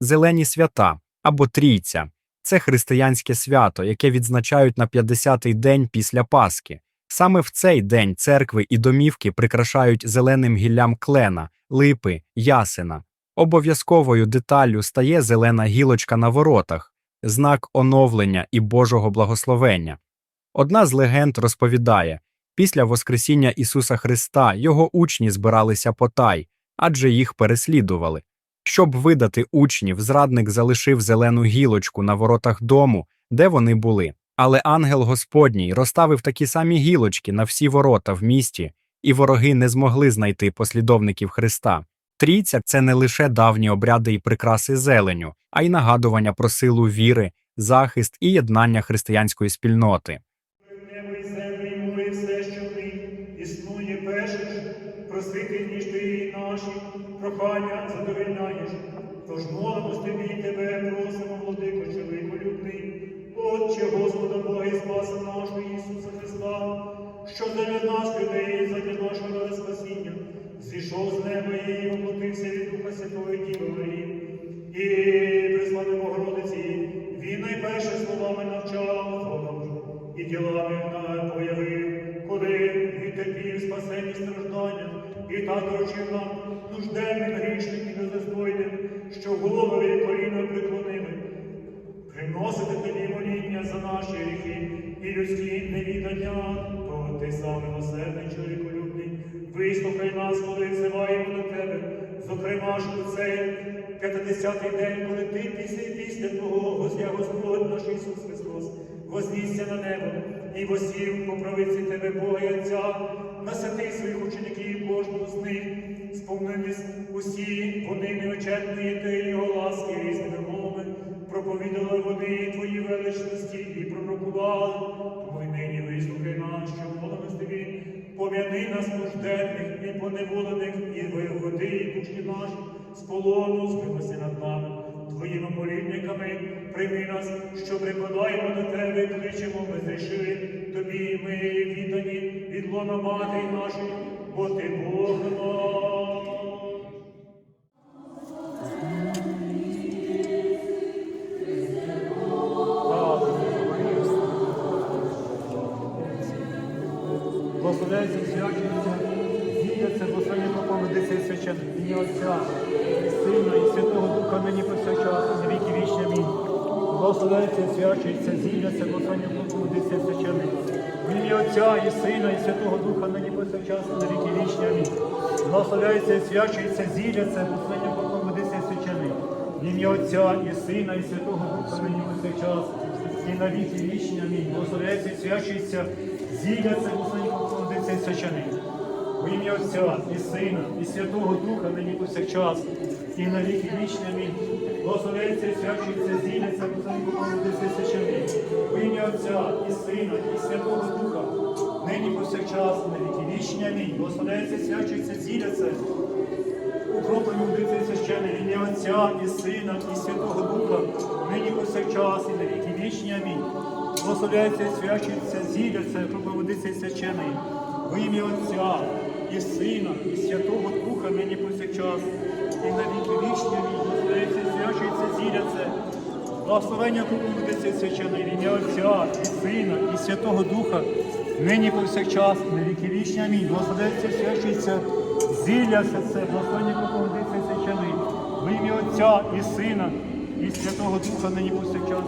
Зелені свята або трійця це християнське свято, яке відзначають на 50-й день після Пасхи. Саме в цей день церкви і домівки прикрашають зеленим гіллям клена, липи, ясена. Обов'язковою деталлю стає зелена гілочка на воротах, знак оновлення і Божого благословення. Одна з легенд розповідає, після Воскресіння Ісуса Христа його учні збиралися потай, адже їх переслідували. Щоб видати учнів, зрадник залишив зелену гілочку на воротах дому, де вони були. Але ангел Господній розставив такі самі гілочки на всі ворота в місті, і вороги не змогли знайти послідовників Христа. Трійця це не лише давні обряди і прикраси зеленю, а й нагадування про силу віри, захист і єднання християнської спільноти. Небо і землі, і море, і все, що в них існує, пешиш, просити, ніж ти наші прохання задовольняєш. Тож молимось тобі тебе, просимо, владико, чоловіколюбний, Отче Господа Бога і Спаса нашого Ісуса Христа, що для нас, людей, і задля нашого спасіння, зійшов з неба і воплотився від Духа Святого і Діви Марії, і присланий Богородиці, він найперше словами навчав, і ділами нам появив, коли відтерпів спасені страждання, і так доручив нам нужденним грішним і бездостойним, що голови і коліна преклонили. Приносити тобі моління за наші гріхи і людські невідання, то ти сам милосердний чоловіколюбний, вислухай нас, коли взиваємо до тебе, зокрема ж у цей п'ятдесятий день, коли ти після після Твого Господь наш Ісус Христос, вознісся на небо і восів по правиці тебе, Бога і Отця, насити своїх учеників кожного з них, сповнились усі вони неочетної ти його ласки різними мовами, проповідали вони твої величності і пророкували, тому й нині вислухай нас, що молимось тобі, пом'яни нас нужденних і поневолених, і виведи і душі наші з полону, змилися над нами. Твоїми молільниками прийми нас, що припадаємо до тебе, кличемо, ми зрішили тобі, ми віддані від лона мати нашої, бо ти Бог наш. Благословляється свячується, зійдеться благословення поповедиться і священ, і Отця, Сина, і Святого Духа, нині Благословляється, свячується, зійдеться благословення поповедиться і священ. В ім'я Отця і Сина, і Святого Духа, нині повсякчас, на віки вічні. Амінь. Благословляється, свячується, зійдеться благословення поповедиться і священ. В ім'я Отця і Сина, і Святого Духа, нині повсякчас, і на віки вічні. Амінь. Благословляється, свячується, зійдеться благословення поповедиться і священий. В ім'я Отця і Сина, і Святого Духа, нині повсякчас, і на віки вічні. Амінь. Благословляється, і свячується, поповедиться і священий. В ім'я Отця і Сина, і Святого Духа, нині повсякчас, на віки вічні. Амінь. Благословляється, і свячується, зійдеться Укроплені вдиться священне в ім'я Отця і Сина, і Святого Духа, нині повсякчас, і на віки вічні. Амінь. Благословляється і свячується, зіляться, кропливодиться священий. В ім'я Отця і Сина, і Святого Духа, нині повсякчас, і на віки вічні. І свячується, зіляться. Благословення кропливодиться священий. В ім'я Отця і Сина, і Святого Духа, нині повсякчас, на віки вічні. Амінь. Благословляється і свячується, Зілля це благословення поповниться священий. В ім'я Отця і Сина, і Святого Духа нині повсякчас.